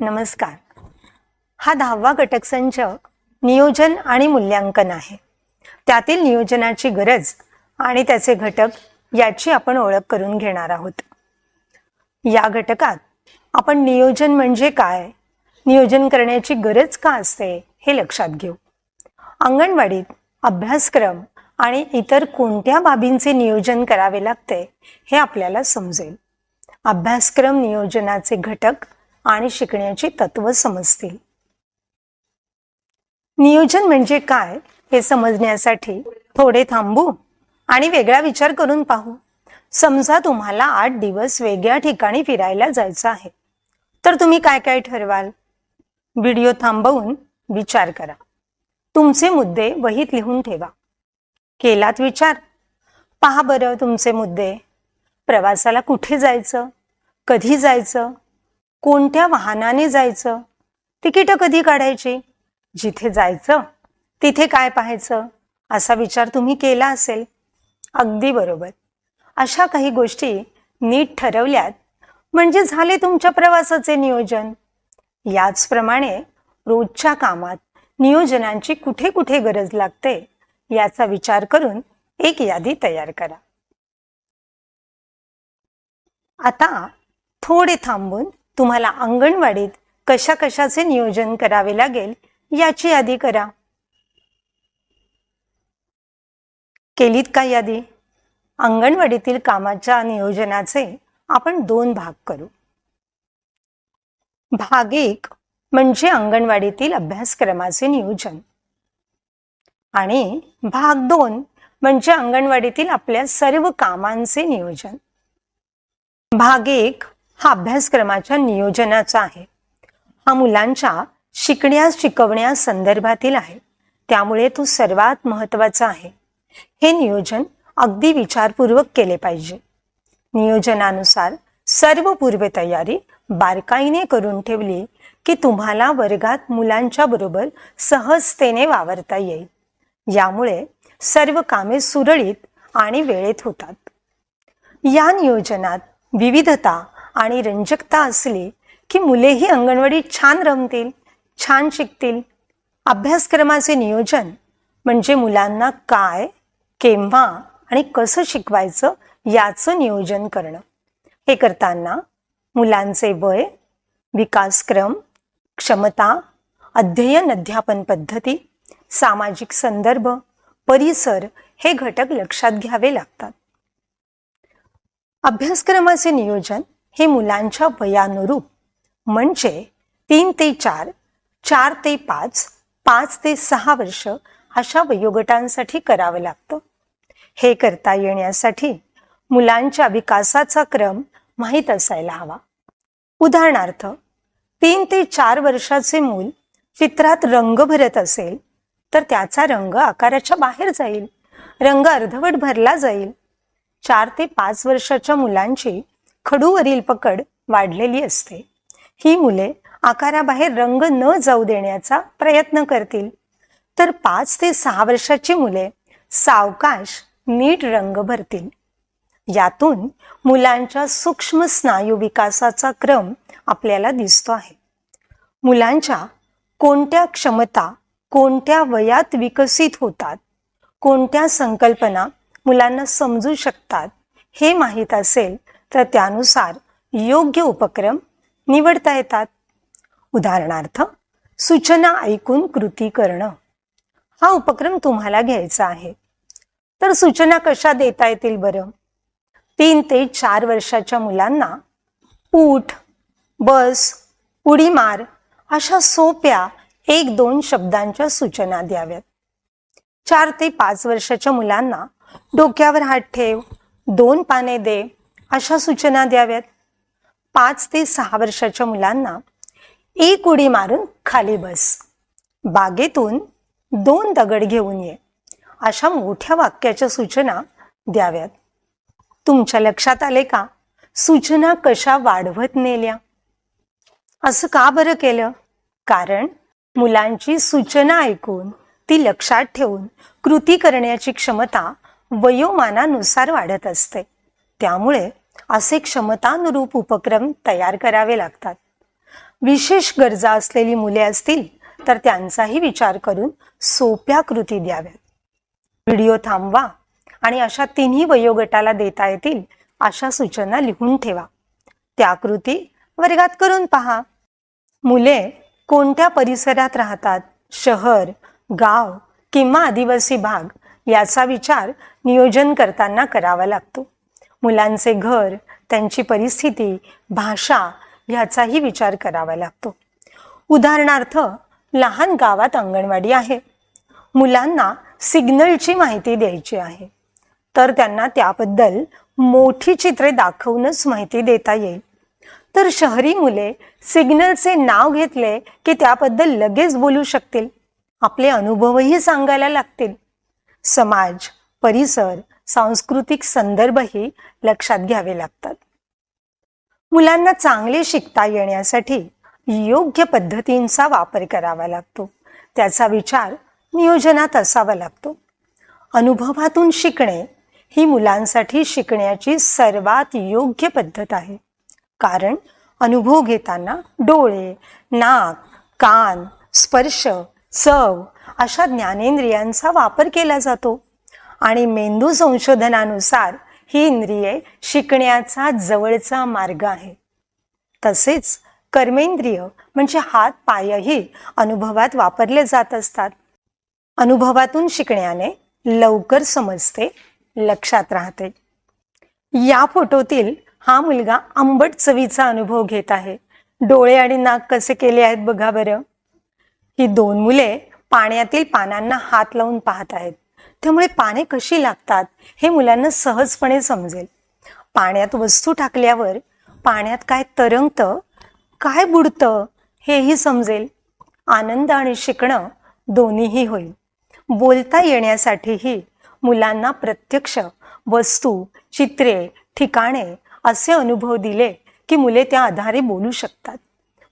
नमस्कार. हा दहावा घटक संच नियोजन आणि मूल्यांकन आहे. त्यातील नियोजनाची गरज आणि त्याचे घटक याची आपण ओळख करून घेणार आहोत. या घटकात आपण नियोजन म्हणजे काय? नियोजन करण्याची गरज का असते हे लक्षात घेऊ. अंगणवाडीत अभ्यासक्रम आणि इतर कोणत्या बाबींचे नियोजन करावे लागते हे आपल्याला समजेल. अभ्यासक्रम नियोजनाचे घटक आणि शिकण्याची तत्व समजतील. नियोजन म्हणजे काय हे समजण्यासाठी थोडे थांबू आणि वेगळा विचार करून पाहू. समजा तुम्हाला आठ दिवस वेगळ्या ठिकाणी फिरायला जायचं आहे. तर तुम्ही काय काय ठरवाल? व्हिडिओ थांबवून विचार करा. तुमचे मुद्दे वहीत लिहून ठेवा. केलात विचार? पहा बरं तुमचे मुद्दे. प्रवासाला कुठे जायचं? कधी जायचं? कोणत्या वाहनाने जायचं? तिकीटं कधी काढायची? जिथे जायचं तिथे काय पाहायचं? असा विचार तुम्ही केला असेल. अगदी बरोबर. अशा काही गोष्टी नीट ठरवल्यात. म्हणजे झाले तुमच्या प्रवासाचे नियोजन. याचप्रमाणे रोजच्या कामात नियोजनांची कुठे कुठे गरज लागते याचा विचार करून एक यादी तयार करा. आता थोडे थांबून तुम्हाला अंगणवाडीत कशा कशाचे नियोजन करावे लागेल याची यादी करा. केलीत का यादी? अंगणवाडीतील कामाच्या नियोजनाचे आपण दोन भाग करू. भाग एक म्हणजे अंगणवाडीतील अभ्यासक्रमाचे नियोजन. आणि भाग दोन म्हणजे अंगणवाडीतील आपल्या सर्व कामांचे नियोजन. भाग एक हा अभ्यासक्रमाच्या नियोजनाचा आहे. हा मुलांच्या शिकण्यास शिकवण्यास संदर्भातील आहे. त्यामुळे तो सर्वात महत्त्वाचा आहे. हे नियोजन अगदी विचारपूर्वक केले पाहिजे. नियोजनानुसार सर्व पूर्वतयारी बारकाईने करून ठेवली की तुम्हाला वर्गात मुलांच्या बरोबर सहजतेने वावरता येईल. यामुळे सर्व कामे सुरळीत आणि वेळेत होतात. या नियोजनात विविधता आणि रंजकता असली की मुलेही अंगणवाडीत छान रमतील छान शिकतील. अभ्यासक्रमाचे नियोजन म्हणजे मुलांना काय केव्हा आणि कसं शिकवायचं याचं नियोजन करणं. हे करताना मुलांचे वय विकासक्रम क्षमता अध्ययन अध्यापन पद्धती सामाजिक संदर्भ परिसर हे घटक लक्षात घ्यावे लागतात. अभ्यासक्रमाचे नियोजन हे मुलांच्या वयानुरूप म्हणजे तीन ते चार चार ते पाच पाच ते सहा वर्ष अशा वयोगटांसाठी करावं लागतं. हे करता येण्यासाठी मुलांच्या विकासाचा क्रम माहीत असायला हवा. उदाहरणार्थ तीन ते चार वर्षाचे मूल चित्रात रंग भरत असेल तर त्याचा रंग आकाराच्या बाहेर जाईल. रंग अर्धवट भरला जाईल. चार ते पाच वर्षाच्या मुलांची खडूवरील पकड वाढलेली असते. ही मुले आकाराबाहेर रंग न जाऊ देण्याचा प्रयत्न करतील. तर पाच ते सहा वर्षाची मुले सावकाश नीट रंग भरतील. यातून मुलांच्या सूक्ष्म स्नायू विकासाचा क्रम आपल्याला दिसतो आहे. मुलांच्या कोणत्या क्षमता कोणत्या वयात विकसित होतात कोणत्या संकल्पना मुलांना समजू शकतात हे माहीत असेल तर त्यानुसार योग्य उपक्रम निवडता येतात. उदाहरणार्थ सूचना ऐकून कृती करणं. हा उपक्रम तुम्हाला घ्यायचा आहे. तर सूचना कशा देता येतील बरं? तीन ते चार वर्षाच्या मुलांना ऊठ बस उडी मार अशा सोप्या एक दोन शब्दांच्या सूचना द्याव्यात. चार ते पाच वर्षाच्या मुलांना डोक्यावर हात ठेव दोन पाने दे अशा सूचना द्याव्यात. पाच ते सहा वर्षाच्या मुलांना एक उडी मारून खाली बस. बागेतून दोन दगड घेऊन ये अशा मोठ्या वाक्याच्या सूचना द्याव्यात. तुमच्या लक्षात आले का? सूचना कशा वाढवत नेल्या? असं का बरं केलं? कारण मुलांची सूचना ऐकून ती लक्षात ठेवून कृती करण्याची क्षमता वयोमानानुसार वाढत असते. त्यामुळे असे क्षमतानुरूप उपक्रम तयार करावे लागतात. विशेष गरजा असलेली मुले असतील तर त्यांचाही विचार करून सोप्या कृती द्याव्यात. व्हिडिओ थांबवा आणि अशा तिन्ही वयोगटाला देता येतील अशा सूचना लिहून ठेवा. त्या कृती वर्गात करून पहा. मुले कोणत्या परिसरात राहतात? शहर गाव किंवा आदिवासी भाग याचा विचार नियोजन करताना करावा लागतो. मुलांचे घर त्यांची परिस्थिती भाषा ह्याचाही विचार करावा लागतो. उदाहरणार्थ लहान गावात अंगणवाडी आहे. मुलांना सिग्नलची माहिती द्यायची आहे. तर त्यांना त्याबद्दल मोठी चित्रे दाखवूनच माहिती देता येईल. तर शहरी मुले सिग्नलचे नाव घेतले की त्याबद्दल लगेच बोलू शकतील. आपले अनुभवही सांगायला लागतील. समाज परिसर सांस्कृतिक संदर्भही लक्षात घ्यावे लागतात. मुलांना चांगले शिकता येण्यासाठी योग्य पद्धतींचा वापर करावा लागतो. त्याचा विचार नियोजनात असावा लागतो. अनुभवातून शिकणे ही मुलांसाठी शिकण्याची सर्वात योग्य पद्धत आहे. कारण अनुभव घेताना डोळे नाक कान स्पर्श चव अशा ज्ञानेंद्रियांचा वापर केला जातो. आणि मेंदू संशोधनानुसार ही इंद्रिये शिकण्याचा जवळचा मार्ग आहे. तसेच कर्मेंद्रिय म्हणजे हात पायही अनुभवात वापरले जात असतात. अनुभवातून शिकण्याने लवकर समजते लक्षात राहते. या फोटोतील हा मुलगा आंबट चवीचा अनुभव घेत आहे. डोळे आणि नाक कसे केले आहेत बघा बरं. ही दोन मुले पाण्यातील पानांना हात लावून पाहत आहेत. त्यामुळे पाने कशी लागतात हे मुलांना सहजपणे समजेल. पाण्यात वस्तू टाकल्यावर पाण्यात काय तरंगतं काय बुडतं हेही समजेल. आनंद आणि शिकणं दोन्हीही होईल. बोलता येण्यासाठीही मुलांना प्रत्यक्ष वस्तू चित्रे ठिकाणे असे अनुभव दिले की मुले त्या आधारे बोलू शकतात.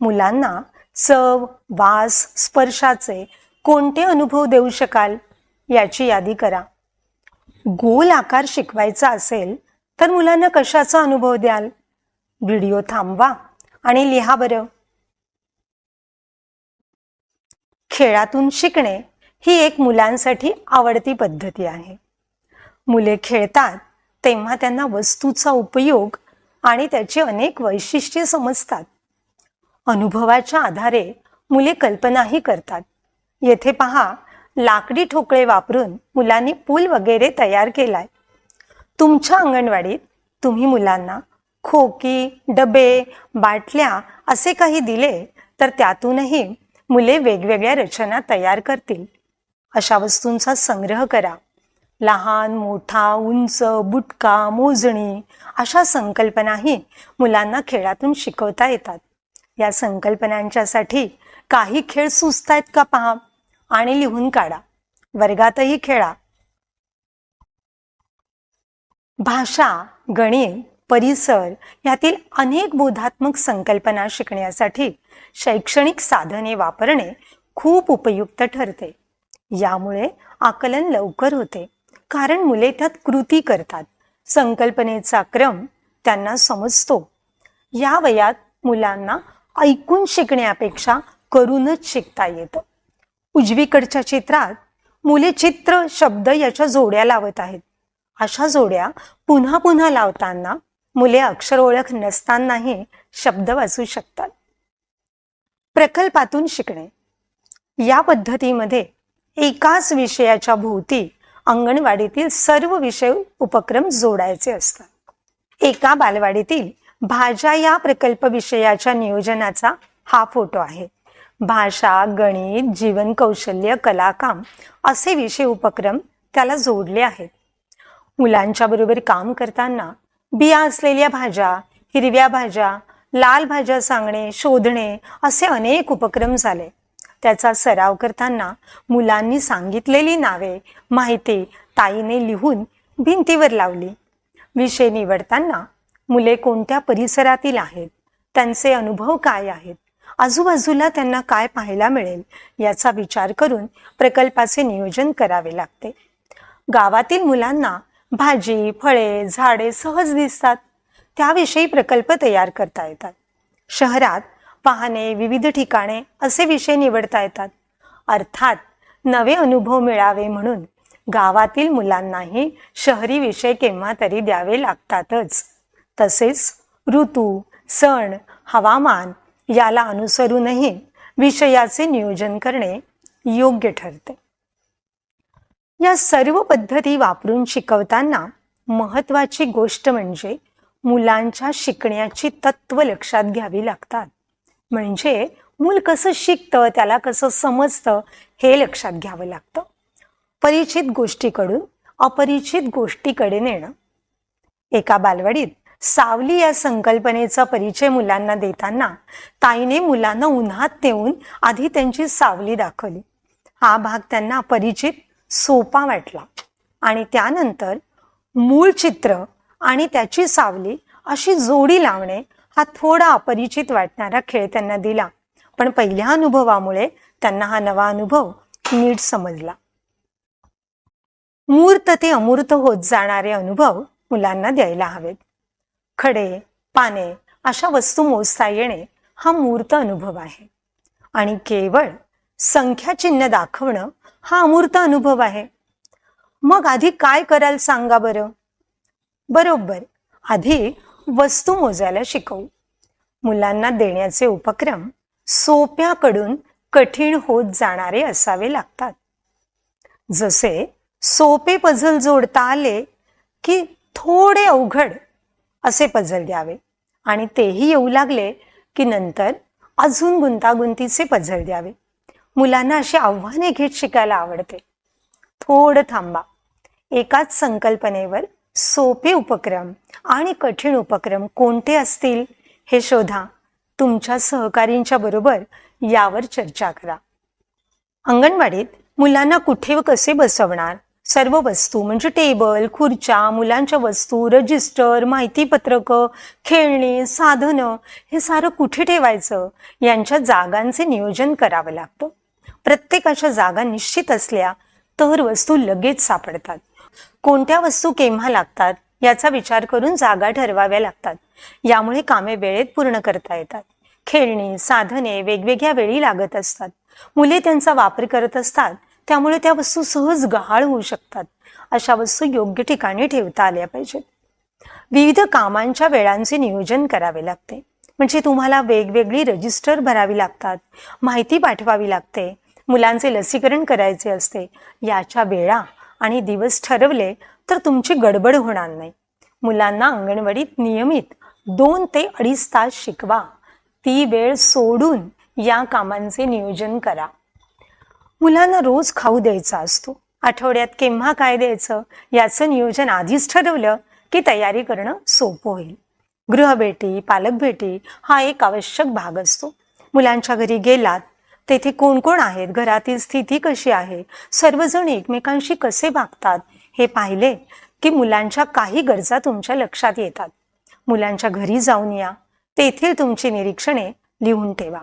मुलांना चव वास स्पर्शाचे कोणते अनुभव देऊ शकाल? याची यादी करा. गोल आकार शिकवायचा असेल तर मुलांना कशाचा अनुभव द्याल? व्हिडिओ थांबवा आणि लिहा बरं. खेळातून शिकणे ही एक मुलांसाठी आवडती पद्धती आहे. मुले खेळतात तेव्हा त्यांना वस्तूचा उपयोग आणि त्याची अनेक वैशिष्ट्ये समजतात. अनुभवाच्या आधारे मुले कल्पनाही करतात. येथे पहा लाकडी ठोकळे वापरून मुलांनी पूल वगैरे तयार केलाय. तुमच्या अंगणवाडीत तुम्ही मुलांना खोकी डबे बाटल्या असे काही दिले तर त्यातूनही मुले वेगवेगळ्या रचना तयार करतील. अशा वस्तूंचा संग्रह करा. लहान मोठा उंच बुटका मोजणी अशा संकल्पनाही मुलांना खेळातून शिकवता येतात. या संकल्पनांच्यासाठी काही खेळ सुचतायत का पहा? आणि लिहून काढा. वर्गातही खेळा. भाषा गणित परिसर यातील अनेक बोधात्मक संकल्पना शिकण्यासाठी शैक्षणिक साधने वापरणे खूप उपयुक्त ठरते. यामुळे आकलन लवकर होते. कारण मुले त्यात कृती करतात. संकल्पनेचा क्रम त्यांना समजतो. या वयात मुलांना ऐकून शिकण्यापेक्षा करूनच शिकता येतं. उजवीकडच्या चित्रात मुले चित्र शब्द याच्या जोड्या लावत आहेत. अशा जोड्या पुन्हा पुन्हा लावताना मुले अक्षर ओळख नसतानाही शब्द वाचू शकतात. प्रकल्पातून शिकणे. या पद्धतीमध्ये एकाच विषयाच्या भोवती अंगणवाडीतील सर्व विषय उपक्रम जोडायचे असतात. एका बालवाडीतील भाषा या प्रकल्प विषयाच्या नियोजनाचा हा फोटो आहे. भाषा गणित जीवन कौशल्य कलाकाम असे विषय उपक्रम त्याला जोडले आहेत. मुलांच्या बरोबर काम करताना बिया असलेल्या भाज्या हिरव्या भाज्या लाल भाज्या सांगणे शोधणे असे अनेक उपक्रम झाले. त्याचा सराव करताना मुलांनी सांगितलेली नावे माहिती ताईने लिहून भिंतीवर लावली. विषय निवडताना मुले कोणत्या परिसरातील आहेत? त्यांचे अनुभव काय आहेत? आजूबाजूला त्यांना काय पाहायला मिळेल याचा विचार करून प्रकल्पाचे नियोजन करावे लागते. गावातील मुलांना भाजी फळे झाडे सहज दिसतात. त्याविषयी प्रकल्प तयार करता येतात. शहरात पाहणे विविध ठिकाणे असे विषय निवडता येतात. अर्थात नवे अनुभव मिळावे म्हणून गावातील मुलांनाही शहरी विषय केव्हा तरी द्यावे लागतातच. तसेच ऋतू सण हवामान याला अनुसरूनही विषयाचे नियोजन करणे योग्य ठरते. या सर्व पद्धती वापरून शिकवताना महत्वाची गोष्ट म्हणजे मुलांच्या शिकण्याची तत्व लक्षात घ्यावी लागतात. म्हणजे मूल कसं शिकतं त्याला कसं समजतं हे लक्षात घ्यावं लागतं. परिचित गोष्टीकडून अपरिचित गोष्टीकडे नेणं. एका बालवाडीत सावली या संकल्पनेचा परिचय मुलांना देताना ताईने मुलांना उन्हात नेऊन आधी त्यांची सावली दाखवली. हा भाग त्यांना परिचित सोपा वाटला. आणि त्यानंतर मूळ चित्र आणि त्याची सावली अशी जोडी लावणे हा थोडा अपरिचित वाटणारा खेळ त्यांना दिला. पण पहिल्या अनुभवामुळे त्यांना हा नवा अनुभव नीट समजला. मूर्त ते अमूर्त होत जाणारे अनुभव मुलांना द्यायला हवेत. खडे पाने अशा वस्तू मोजता येणे हा मूर्त अनुभव आहे. आणि केवळ संख्या चिन्ह दाखवणं हा अमूर्त अनुभव आहे. मग आधी काय कराल सांगा बरं? बरोबर आधी वस्तू मोजायला शिकवू. मुलांना देण्याचे उपक्रम सोप्याकडून कठीण होत जाणारे असावे लागतात. जसे सोपे पझल जोडता आले की थोडे अवघड असे पझल द्यावे आणि तेही येऊ लागले की नंतर अजून गुंतागुंतीचे पझल द्यावे मुलांना अशी आव्हाने घेत शिकायला आवडते. थोडं थांबा. एकाच संकल्पनेवर सोपे उपक्रम आणि कठीण उपक्रम कोणते असतील हे शोधा. तुमच्या सहकारींच्या बरोबर यावर चर्चा करा. अंगणवाडीत मुलांना कुठे व कसे बसवणार? सर्व वस्तू म्हणजे टेबल खुर्च्या मुलांच्या वस्तू रजिस्टर माहितीपत्रकं खेळणी साधनं हे सारं कुठे ठेवायचं? यांच्या जागांचे नियोजन करावं लागतं. प्रत्येकाच्या जागा निश्चित असल्या तर वस्तू लगेच सापडतात. कोणत्या वस्तू केव्हा लागतात याचा विचार करून जागा ठरवाव्या लागतात. यामुळे कामे वेळेत पूर्ण करता येतात. खेळणी साधने वेगवेगळ्या वेळी लागत असतात. मुले त्यांचा वापर करत असतात. त्यामुळे त्या वस्तू सहज गहाळ होऊ शकतात. अशा वस्तू योग्य ठिकाणी ठेवता आल्या पाहिजेत. विविध कामांच्या वेळांचे नियोजन करावे लागते. म्हणजे तुम्हाला वेगवेगळी रजिस्टर भरावी लागतात माहिती पाठवावी लागते मुलांचे लसीकरण करायचे असते याच्या वेळा आणि दिवस ठरवले तर तुमची गडबड होणार नाही. मुलांना अंगणवाडीत नियमित दोन ते अडीच तास शिकवा. ती वेळ सोडून या कामांचे नियोजन करा. मुलांना रोज खाऊ द्यायचा असतो. आठवड्यात केव्हा काय द्यायचं याचं नियोजन आधीच ठरवलं की तयारी करणं सोपं होईल. गृहभेटी पालक भेटी हा एक आवश्यक भाग असतो. मुलांच्या घरी गेलात तेथे कोण कोण आहेत? घरातील स्थिती कशी आहे? सर्वजण एकमेकांशी कसे वागतात? हे पाहिले की मुलांच्या काही गरजा तुमच्या लक्षात येतात. मुलांच्या घरी जाऊन या. तेथील तुमची निरीक्षणे लिहून ठेवा.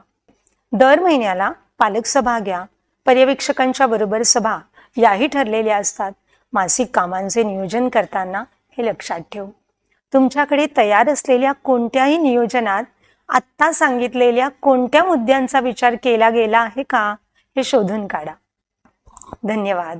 दर महिन्याला पालक सभा घ्या. पर्यवेक्षकांच्या बरोबर सभा याही ठरलेल्या असतात. मासिक कामांचे नियोजन करताना हे लक्षात ठेवू. तुमच्याकडे तयार असलेल्या कोणत्याही नियोजनात आत्ता सांगितलेल्या कोणत्या मुद्द्यांचा विचार केला गेला आहे का हे शोधून काढा. धन्यवाद.